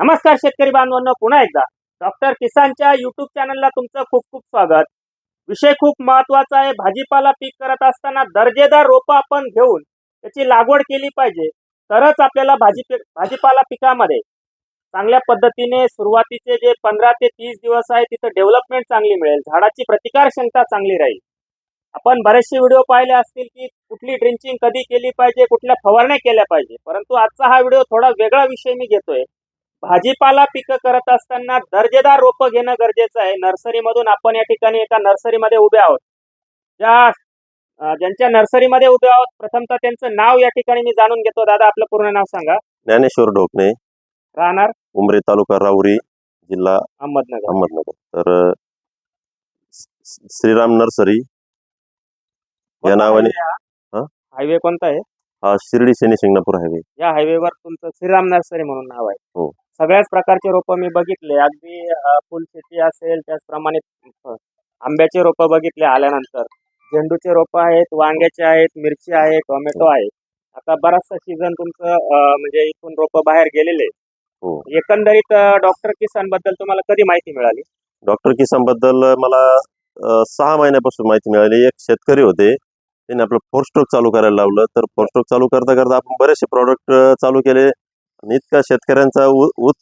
नमस्कार शेतकरी बांधवांना पुन्हा एकदा. डॉक्टर किसानच्या युट्यूब चॅनलला तुमचं खूप खूप स्वागत. विषय खूप महत्त्वाचा आहे. भाजीपाला पीक करत असताना दर्जेदार रोपं आपण घेऊन त्याची लागवड केली पाहिजे. तरच आपल्याला भाजी भाजीपाला पिकामध्ये चांगल्या पद्धतीने सुरुवातीचे जे पंधरा ते तीस दिवस आहे तिथं डेव्हलपमेंट चांगली मिळेल. झाडाची प्रतिकार क्षमता चांगली राहील. आपण बरेचसे व्हिडिओ पाहिले असतील की कुठली ड्रिंचिंग कधी केली पाहिजे कुठल्या फवारण्या केल्या पाहिजे. परंतु आजचा हा व्हिडिओ थोडा वेगळा विषय मी घेतोय. भाजीपाला पिकं करत असताना दर्जेदार रोपं घेणं गरजेचं आहे. नर्सरीमधून आपण या ठिकाणी एका नर्सरीमध्ये उभे आहोत. ज्या ज्यांच्या नर्सरीमध्ये उभे आहोत प्रथमतः त्यांचं नाव या ठिकाणी मी जाणून घेतो. दादा आपलं पूर्ण नाव सांगा. ज्ञानेश्वर ढोकणे. राहणार? उमरे तालुका राहुरी जिल्हा अहमदनगर. अहमदनगर. तर श्रीराम नर्सरी. या नावाने? हायवे कोणता आहे? हा शिर्डी शनी शिंगणापूर हायवे. या हायवेवर तुमचं श्रीराम नर्सरी म्हणून नाव आहे. हो. सगळ्याच प्रकारचे रोपं मी बघितले. अगदी फुलशेती असेल त्याचप्रमाणे आंब्याचे रोपं बघितले आल्यानंतर. झेंडूचे रोपं आहेत वांग्याचे आहेत मिरची आहे टोमॅटो आहे. आता बराचसा सीझन तुमचं म्हणजे इथून रोपं बाहेर गेलेले. हो. एकंदरीत डॉक्टर किसानबद्दल तुम्हाला कधी माहिती मिळाली? डॉक्टर किसानबद्दल मला सहा महिन्यापासून माहिती मिळाली. एक शेतकरी होते. त्यांनी आपलं फोर स्ट्रोक चालू करायला लावलं. तर फोर स्ट्रोक चालू करता करता आपण बरेचसे प्रॉडक्ट चालू केले. आणि इतका शेतकऱ्यांचा उत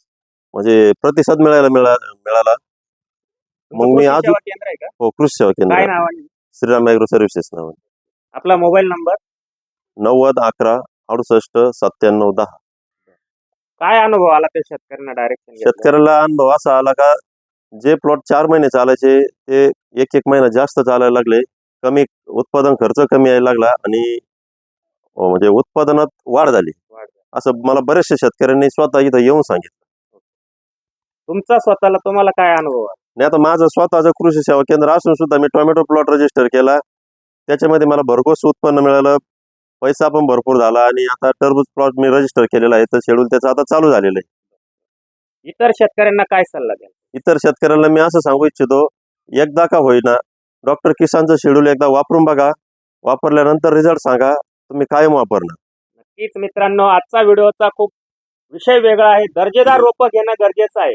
म्हणजे प्रतिसाद मिळायला मिळा मिळाला. मग मी आज सेवा केंद्र आहे का? हो कृषी सेवा काय केंद्र श्रीराम ॲग्रो सर्व्हिसेस नाव आपला मोबाईल नंबर? नव्वद अकरा अडुसष्ट सत्त्याण्णव दहा. काय अनुभव आला त्या शेतकऱ्यांना डायरेक्शन शेतकऱ्याला अनुभव असा आला का जे प्लॉट चार महिने चालायचे ते एक एक महिना जास्त चालायला लागले. कमी उत्पादन खर्च कमी यायला लागला आणि अं, म्हणजे उत्पादनात वाढ झाली. असं मला बरेचशा शेतकऱ्यांनी स्वतः इथं येऊन सांगितलं. तुमचा स्वतःला तुम्हाला काय अनुभव? आणि आता माझं स्वतःचं कृषी सेवा केंद्र असून सुद्धा मी टोमॅटो प्लॉट रजिस्टर केला. त्याच्यामध्ये मला भरघोस उत्पन्न मिळालं. पैसा पण भरपूर झाला आणि आता टरबूज प्लॉट मी रजिस्टर केलेला आहे. तर शेड्यूल त्याचं आता चालू झालेलं आहे. इतर शेतकऱ्यांना काय सल्ला द्या इतर शेतकऱ्यांना मी असं सांगू इच्छितो एकदा का होईना डॉक्टर किसानचं शेड्यूल एकदा वापरून बघा. वापरल्यानंतर रिझल्ट सांगा. तुम्ही कायम वापरणार. नक्कीच मित्रांनो आजचा व्हिडिओचा खूप विषय वेगळा आहे. दर्जेदार रोपं घेणं गरजेचं आहे.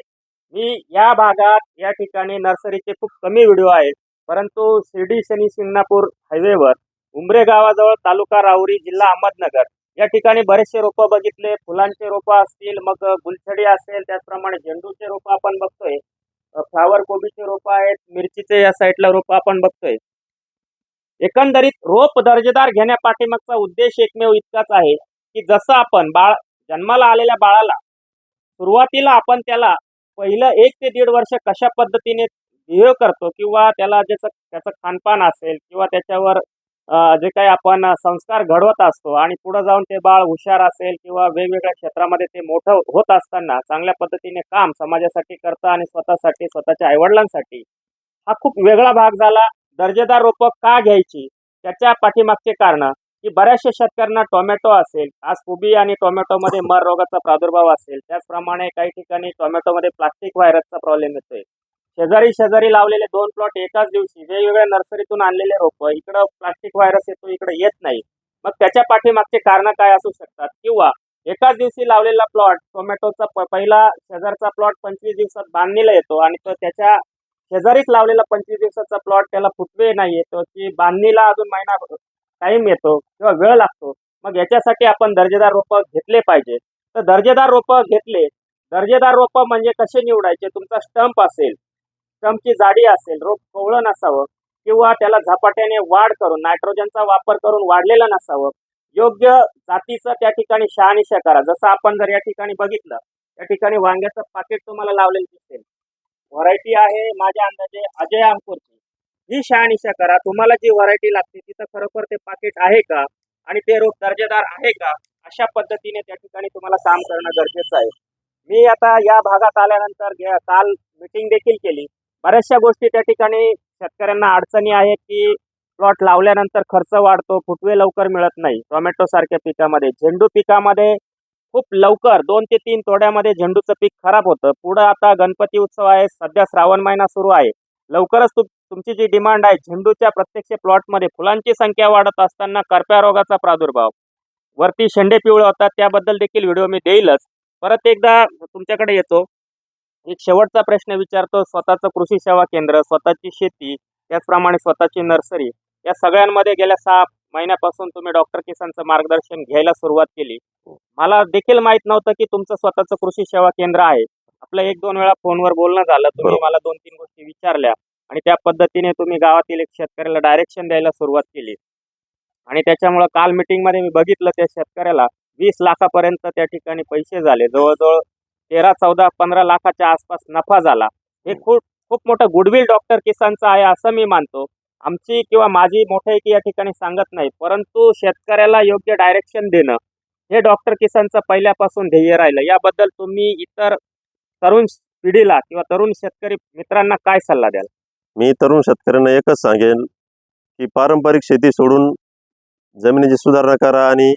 मी या भागात या ठिकाणी नर्सरीचे खूप कमी व्हिडिओ आहेत. परंतु शिर्डी शनी शिंगणापूर हायवेवर उमरे गावाजवळ तालुका राहुरी जिल्हा अहमदनगर या ठिकाणी बरेचसे रोपं बघितले. फुलांचे रोपं असतील मग गुलछडी असेल त्याचप्रमाणे झेंडूचे रोपं आपण बघतोय. फ्लावर कोबीचे रोपं आहेत मिरचीचे या साईडला रोपं आपण बघतोय. एकंदरीत रोप दर्जेदार घेण्यापाठीमागचा उद्देश एकमेव इतकाच आहे. की जसं आपण बाळ जन्माला आलेल्या बाळाला सुरुवातीला आपण त्याला पहिलं एक ते दीड वर्ष कशा पद्धतीने बिहेव करतो किंवा त्याला ज्याचं त्याचं खानपान असेल किंवा त्याच्यावर जे काही आपण संस्कार घडवत असतो आणि पुढे जाऊन ते बाळ हुशार असेल किंवा वेगवेगळ्या क्षेत्रामध्ये ते मोठं होत असताना चांगल्या पद्धतीने काम समाजासाठी करतं आणि स्वतःसाठी स्वतःच्या आईवडिलांसाठी हा खूप वेगळा भाग झाला. दर्जेदार रोपं का घ्यायची? त्याच्या पाठीमागचे कारण. की बऱ्याचशा शेतकऱ्यांना टोमॅटो असेल आज कोबी आणि टोमॅटोमध्ये मर रोगाचा प्रादुर्भाव असेल त्याचप्रमाणे काही ठिकाणी टोमॅटोमध्ये प्लास्टिक व्हायरसचा प्रॉब्लेम येतोय. शेजारी शेजारी लावलेले दोन प्लॉट एकाच दिवशी वेगवेगळ्या नर्सरीतून आणलेले रोपं इकडं प्लास्टिक व्हायरस येतो इकडे येत नाही. मग त्याच्या पाठीमागचे कारण काय असू शकतात? किंवा एकाच दिवशी लावलेला प्लॉट टोमॅटोचा पहिला शेजारचा प्लॉट पंचवीस दिवसात बांधणीला येतो आणि तो त्याच्या शेजारीच लावलेला पंचवीस दिवसाचा प्लॉट त्याला फुटवे नाही येतो की बांधणीला अजून महिना टाइम येतो किंवा वेळ लागतो मग याच्यासाठी आपण दर्जेदार रोपं घेतले पाहिजे. तर दर्जेदार रोपं घेतले दर्जेदार रोपं म्हणजे कसे निवडायचे? तुमचा स्टंप असेल स्टंपची जाडी असेल रोप कोवळं नसावं किंवा त्याला झपाट्याने वाढ करून नायट्रोजनचा वापर करून वाढलेलं नसावं योग्य जातीचं त्या ठिकाणी शहानिशा करा. जसं आपण जर या ठिकाणी बघितलं त्या ठिकाणी वांग्याचं पाकिट तुम्हाला लावलेलं दिसेल. व्हरायटी आहे माझ्या अंदाजे अजय अंकुरची. ही शहानिशा करा. तुम्हाला जी व्हरायटी लागते तिथं खरोखर ते पाकिट आहे का? आणि ते रोप दर्जेदार आहे का? अशा पद्धतीने त्या ठिकाणी तुम्हाला काम करणं गरजेचं आहे. मी आता या भागात आल्यानंतर काल मिटिंग देखील केली. बऱ्याचशा गोष्टी त्या ठिकाणी शेतकऱ्यांना अडचणी आहेत की प्लॉट लावल्यानंतर खर्च वाढतो फुटवे लवकर मिळत नाही. टोमॅटो सारख्या पिकामध्ये झेंडू पिकामध्ये खूप लवकर दोन ते तीन तोड्यामध्ये झेंडूचं पीक खराब होतं. पुढं आता गणपती उत्सव आहे सध्या श्रावण महिना सुरू आहे. लवकरच तु तुमची जी डिमांड आहे झेंडूच्या प्रत्यक्ष प्लॉटमध्ये फुलांची संख्या वाढत असताना करप्या रोगाचा प्रादुर्भाव. वरती शेंडे पिवळे होतात त्याबद्दल देखील व्हिडिओ मी देईलच. परत एकदा तुमच्याकडे येतो. एक शेवटचा प्रश्न विचारतो. स्वतःचं कृषी सेवा केंद्र स्वतःची शेती त्याचप्रमाणे स्वतःची नर्सरी या सगळ्यांमध्ये गेल्या सहा महिन्यापासून तुम्ही डॉक्टर किसानचं मार्गदर्शन घ्यायला सुरुवात केली. मला देखील माहीत नव्हतं की तुमचं स्वतःचं कृषी सेवा केंद्र आहे. आपलं एक दोन वेळा फोनवर बोलणं झालं. तुम्ही. मला दोन तीन गोष्टी विचारल्या. आणि त्या पद्धतीने तुम्ही गावातील एक शेतकऱ्याला डायरेक्शन द्यायला सुरुवात केली. आणि त्याच्यामुळं काल मिटिंगमध्ये मी बघितलं त्या शेतकऱ्याला वीस लाखापर्यंत त्या ठिकाणी पैसे झाले. जवळजवळ तेरा चौदा पंधरा लाखाच्या आसपास नफा झाला. हे खूप खूप मोठं गुडविल डॉक्टर किसानचं आहे असं मी मानतो. आमची किंवा माझी मोठ्याकी या ठिकाणी सांगत नाही परंतु शेतकऱ्याला योग्य डायरेक्शन देणं हे डॉक्टर किसानचं पहिल्यापासून ध्येय राहिलं. याबद्दल तुम्ही इतर तरुण पिढीला किंवा तरुण शेतकरी मित्रांना काय सल्ला द्याल? मी तरुण शेतकऱ्यांना एकच सांगेन की पारंपरिक शेती सोडून जमिनीची सुधारणा करा आणि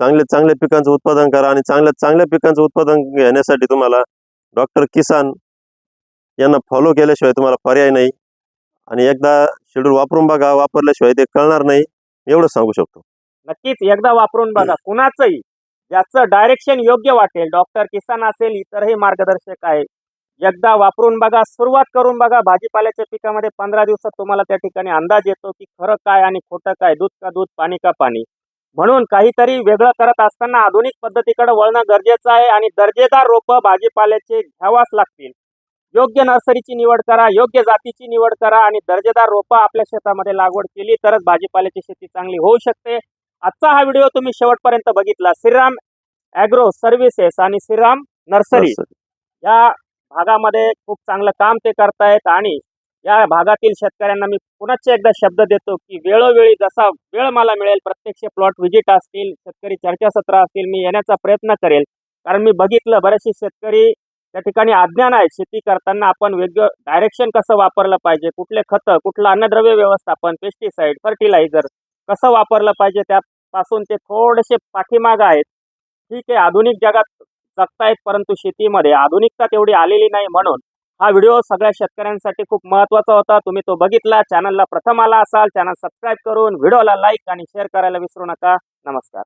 चांगल्या चांगल्या पिकांचं उत्पादन करा आणि चांगल्या चांगल्या पिकांचं उत्पादन घेण्यासाठी तुम्हाला डॉक्टर किसान यांना फॉलो केल्याशिवाय तुम्हाला पर्याय नाही. आणि एकदा शेड्यूल वापरून बघा वापरल्याशिवाय ते कळणार नाही. एवढं सांगू शकतो. नक्कीच एकदा वापरून बघा. कुणाचंही ज्याचं डायरेक्शन योग्य वाटेल डॉक्टर किसान असेल इतरही मार्गदर्शक आहे. एकदा वापरून बघा सुरुवात करून बघा. भाजीपाल्याच्या पिकामध्ये पंधरा दिवसात तुम्हाला त्या ठिकाणी अंदाज येतो की खरं काय आणि खोटं काय दूध का दूध पाणी का पाणी. म्हणून काहीतरी वेगळं करत असताना आधुनिक पद्धतीकडे वळणं गरजेचं आहे आणि दर्जेदार रोपं भाजीपाल्याचे घ्यावाच लागतील. योग्य नर्सरीची निवड करा योग्य जातीची निवड करा आणि दर्जेदार रोपं आपल्या शेतामध्ये लागवड केली तरच भाजीपाल्याची शेती चांगली होऊ शकते. आजचा हा व्हिडिओ तुम्ही शेवटपर्यंत बघितला. श्रीराम ॲग्रो सर्व्हिसेस आणि श्रीराम नर्सरी या भागामध्ये खूप चांगलं काम ते करतायत आणि या भागातील शेतकऱ्यांना मी पुन्हा एकदा शब्द देतो की वेळोवेळी जसा वेळ मला मिळेल प्रत्यक्ष प्लॉट व्हिजिट असतील शेतकरी चर्चासत्र असतील मी येण्याचा प्रयत्न करेल. कारण मी बघितलं बरेचसे शेतकरी त्या ठिकाणी अज्ञान आहे शेती करताना आपण वेगळं डायरेक्शन कसं वापरलं पाहिजे? कुठले खतं कुठलं अन्नद्रव्य व्यवस्थापन पेस्टिसाईड फर्टिलायझर कसं वापरलं पाहिजे? त्यापासून ते थोडेसे पाठीमाग आहेत. ठीक आहे आधुनिक जगात जगतायत परंतु शेतीमध्ये आधुनिकता तेवढी आलेली नाही म्हणून हा व्हिडिओ सगळ्या शेतकऱ्यांसाठी खूप महत्त्वाचा होता. तुम्ही तो बघितला चॅनलला प्रथम आला असाल चॅनल सबस्क्राईब करून व्हिडिओला लाईक आणि शेअर करायला विसरू नका. नमस्कार.